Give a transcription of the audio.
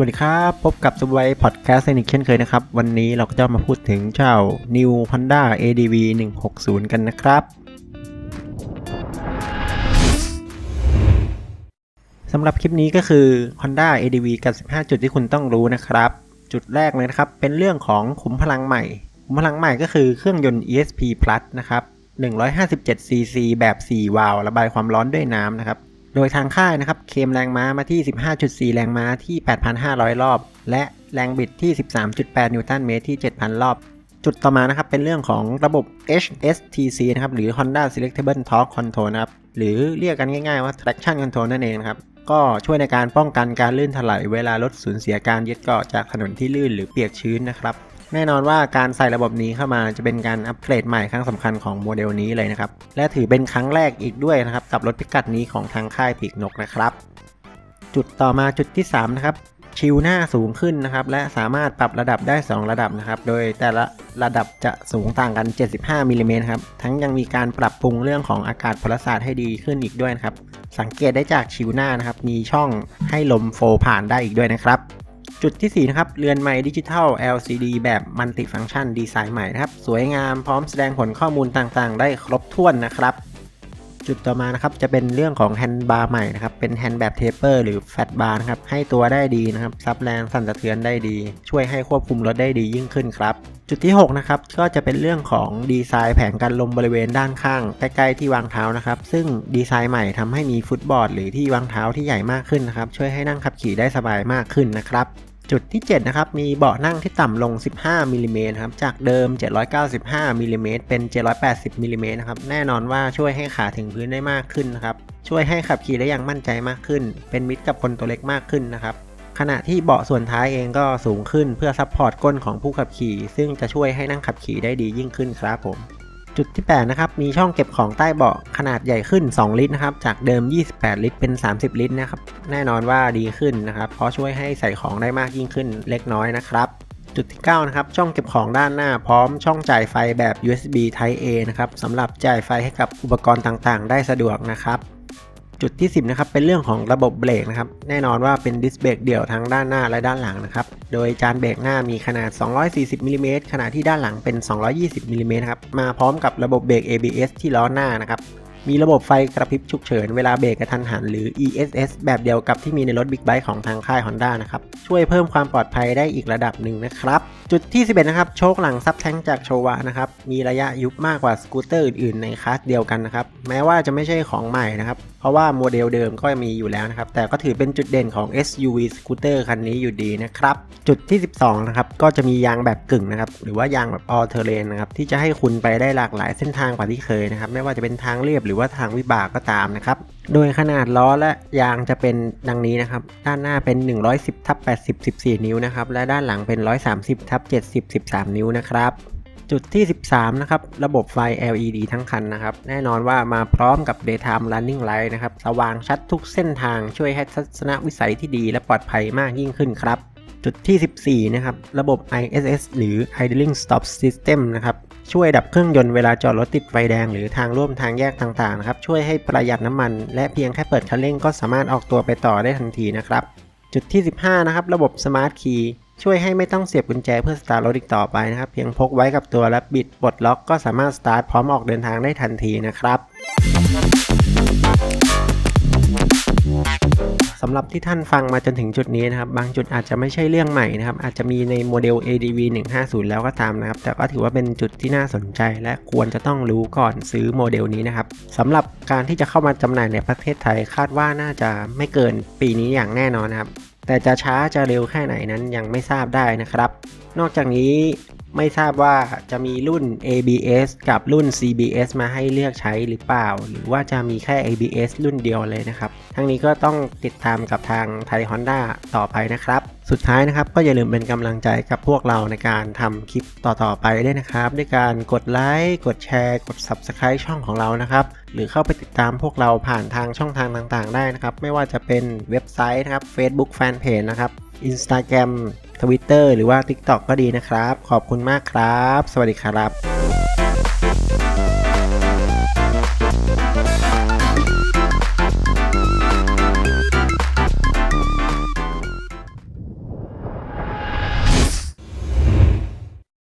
วัสดีครับ พบกับสบายพอดแคสต์อีกเช่นเคยนะครับ วันนี้เราก็จะมาพูดถึงเจ้า New Honda ADV 160 กันนะครับสำหรับคลิปนี้ก็คือ Honda ADV กับ 15 จุดที่คุณต้องรู้นะครับ จุดแรกเลยนะครับ เป็นเรื่องของขุมพลังใหม่ ขุมพลังใหม่ก็คือเครื่องยนต์ ESP Plus นะครับ 157cc แบบ 4 วาล์วระบายความร้อนด้วยน้ำนะครับ โดยทางค่ายนะครับเคมแรงม้ามาที่ 15.4 แรงม้าที่ 8,500 รอบ และแรงบิดที่ 13.8 นิวตันเมตรที่ 7,000 รอบ จุดต่อมานะครับเป็นเรื่องของระบบ HSTC นะครับหรือ Honda Selectable Torque Control นะครับหรือเรียกกันง่ายๆว่า traction control นั่นเองนะครับก็ช่วยในการป้องกันการลื่นถลายเวลารถสูญเสียการยึดเกาะจากถนนที่ลื่นหรือเปียกชื้นนะครับ แน่นอนว่าการใส่ระบบนี้เข้ามาจะเป็นการอัปเกรดใหม่ครั้งสำคัญของโมเดลนี้เลยนะครับ และถือเป็นครั้งแรกอีกด้วยนะครับ กับรถพิกัดนี้ของทางค่ายปีกนกนะครับ จุดต่อมาจุดที่3นะครับชิวหน้าสูงขึ้นนะครับ และสามารถปรับระดับได้ 2 ระดับนะครับ โดยแต่ละระดับจะสูงต่างกัน 75มิลลิเมตรครับ ทั้งยังมีการปรับปรุงเรื่องของอากาศพลศาสตร์ให้ดีขึ้นอีกด้วยนะครับ สังเกตได้จากชิวหน้านะครับ มีช่องให้ลมโฟลผ่านได้อีกด้วยนะครับ จุดที่ 4 นะครับ เรือนไม้ดิจิทัล LCD แบบมัลติฟังก์ชันดีไซน์ใหม่นะครับ สวยงามพร้อมแสดงผลข้อมูลต่างๆ ได้ครบถ้วนนะครับ จุดต่อมานะครับจะเป็นเรื่องของแฮนด์บาร์ใหม่นะครับเป็นแฮนด์แบบเทปเปอร์หรือแฟตบาร์นะครับให้ตัวได้ดีนะครับซับแรงสั่นสะเทือนได้ดี ช่วยให้ควบคุมรถได้ดียิ่งขึ้นครับ จุดที่6นะครับก็จะเป็นเรื่องของดีไซน์แผงกันลมบริเวณด้านข้างใกล้ๆที่วางเท้านะครับซึ่งดีไซน์ใหม่ทำให้มีฟุตบอร์ดหรือที่วางเท้าที่ใหญ่มากขึ้นนะครับช่วยให้นั่งขับขี่ได้สบายมากขึ้นนะครับ จุดที่ 7 นะครับ มีเบาะนั่งที่ต่ำลง 15มิลลิเมตรครับ จากเดิม 795มิลลิเมตรเป็น 780มิลลิเมตรนะครับ แน่นอนว่าช่วยให้ขาถึงพื้นได้มากขึ้นนะครับ ช่วยให้ขับขี่ได้อย่างมั่นใจมากขึ้น เป็นมิตรกับคนตัวเล็กมากขึ้นนะครับ ขณะที่เบาะส่วนท้ายเองก็สูงขึ้นเพื่อซัพพอร์ตก้นของผู้ขับขี่ ซึ่งจะช่วยให้นั่งขับขี่ได้ดียิ่งขึ้นครับผม จุดที่ 8 นะครับ มีช่องเก็บของใต้เบาะขนาดใหญ่ขึ้น 2 ลิตรนะครับ จากเดิม 28 ลิตร เป็น 30 ลิตรนะครับ แน่นอนว่าดีขึ้นนะครับ เพราะช่วยให้ใส่ของได้มากยิ่งขึ้นเล็กน้อยนะครับ จุดที่ 9 นะครับ ช่องเก็บของด้านหน้าพร้อมช่องจ่ายไฟแบบ USB Type A นะครับสำหรับจ่ายไฟให้กับอุปกรณ์ต่างๆ ได้สะดวกนะครับ จุดที่ 10 นะครับ เป็นเรื่องของระบบเบรกนะครับ แน่นอนว่าเป็นดิสเบรกเดี่ยวทั้งด้านหน้าและด้านหลังนะครับ โดยจานเบรกหน้ามีขนาด 240มิลลิเมตรขณะที่ด้านหลังเป็น 220มิลลิเมตรครับ มาพร้อมกับระบบเบรก ABS ที่ล้อหน้านะครับ มีระบบไฟกระพริบฉุกเฉินเวลาเบรกกระทันหันหรือ ESS แบบเดียวกับที่มีในรถบิ๊กไบค์ของทางค่าย Honda นะครับ ช่วยเพิ่มความปลอดภัยได้อีกระดับหนึ่งนะครับ จุดที่ 11 นะครับ โชคหลังซับแท้งจากโชวะนะครับ มีระยะยุบมากกว่าสกูตเตอร์อื่นๆในคลาสเดียวกันนะครับ แม้ว่าจะไม่ใช่ของใหม่นะครับ เพราะว่าโมเดลเดิมก็มีอยู่แล้วนะครับ แต่ก็ถือเป็นจุดเด่นของ SUV สกูตเตอร์คันนี้อยู่ดีนะครับ จุดที่ 12 นะครับ ก็จะมียางแบบกึ่งนะครับ หรือว่ายางแบบ all terrain นะครับ ที่จะให้คุณไปได้หลากหลายเส้นทางกว่าที่เคยนะครับ ไม่ว่าจะเป็นทางเรียบหรือว่าทางวิบากก็ตามนะครับ โดยขนาดล้อและยางจะเป็นดังนี้นะครับ ด้านหน้าเป็น 110ทับ80 14 นิ้วนะครับ และด้านหลังเป็น 130ทับ70 13 นิ้วนะครับจุดที่ 13 นะครับ ระบบไฟ LED ทั้งคันนะครับ แน่นอนว่ามาพร้อมกับ daytime running light นะครับ สว่างชัดทุกเส้นทางช่วยให้ทัศนวิสัยที่ดีและปลอดภัยมากยิ่งขึ้นครับ จุดที่ 14 นะครับ ระบบ ISS หรือ Idling Stop System นะครับ ช่วยดับเครื่องยนต์เวลาจอดรถติดไฟแดงหรือทางร่วมทางแยกต่างๆนะครับช่วยให้ประหยัดน้ำมัน และเพียงแค่เปิดคันเร่งก็สามารถออกตัวไปต่อได้ทันทีนะครับ จุดที่ 15 นะครับ ระบบสมาร์ทคีย์ช่วยให้ไม่ต้องเสียบกุญแจเพื่อสตาร์ทรถอีกต่อไปนะครับเพียงพกไว้กับตัวและบิดปลดล็อกก็สามารถสตาร์ทพร้อมออกเดินทางได้ทันทีนะครับ สำหรับที่ท่านฟังมาจนถึงจุดนี้นะครับ บางจุดอาจจะไม่ใช่เรื่องใหม่นะครับ อาจจะมีในโมเดล ADV 150 แล้วก็ตามนะครับ แต่ก็ถือว่าเป็นจุดที่น่าสนใจ และควรจะต้องรู้ก่อนซื้อโมเดลนี้นะครับสำหรับการที่จะเข้ามาจำหน่ายในประเทศไทยคาดว่าน่าจะไม่เกินปีนี้อย่างแน่นอนนะครับแต่จะช้าจะเร็วแค่ไหนนั้นยังไม่ทราบได้นะครับ นอกจากนี้ ไม่ทราบว่าจะมีรุ่น ABS กับรุ่น CBS มาให้เลือกใช้หรือเปล่า หรือว่าจะมีแค่ ABS รุ่นเดียวเลยนะครับ ทั้งนี้ก็ต้องติดตามกับทางไทย Honda ต่อไปนะครับ สุดท้ายนะครับก็อย่าลืมเป็นกำลังใจกับพวกเราในการทำคลิปต่อๆไปด้วยนะครับ ด้วยการกดไลค์กดแชร์กด Subscribe ช่องของเรานะครับ หรือเข้าไปติดตามพวกเราผ่านทางช่องทางต่างๆ ได้นะครับ ไม่ว่าจะเป็นเว็บไซต์นะครับ Facebook Fanpage นะครับ Instagram Twitter หรือว่า TikTok ก็ดีนะครับ ขอบคุณมากครับ สวัสดีครับ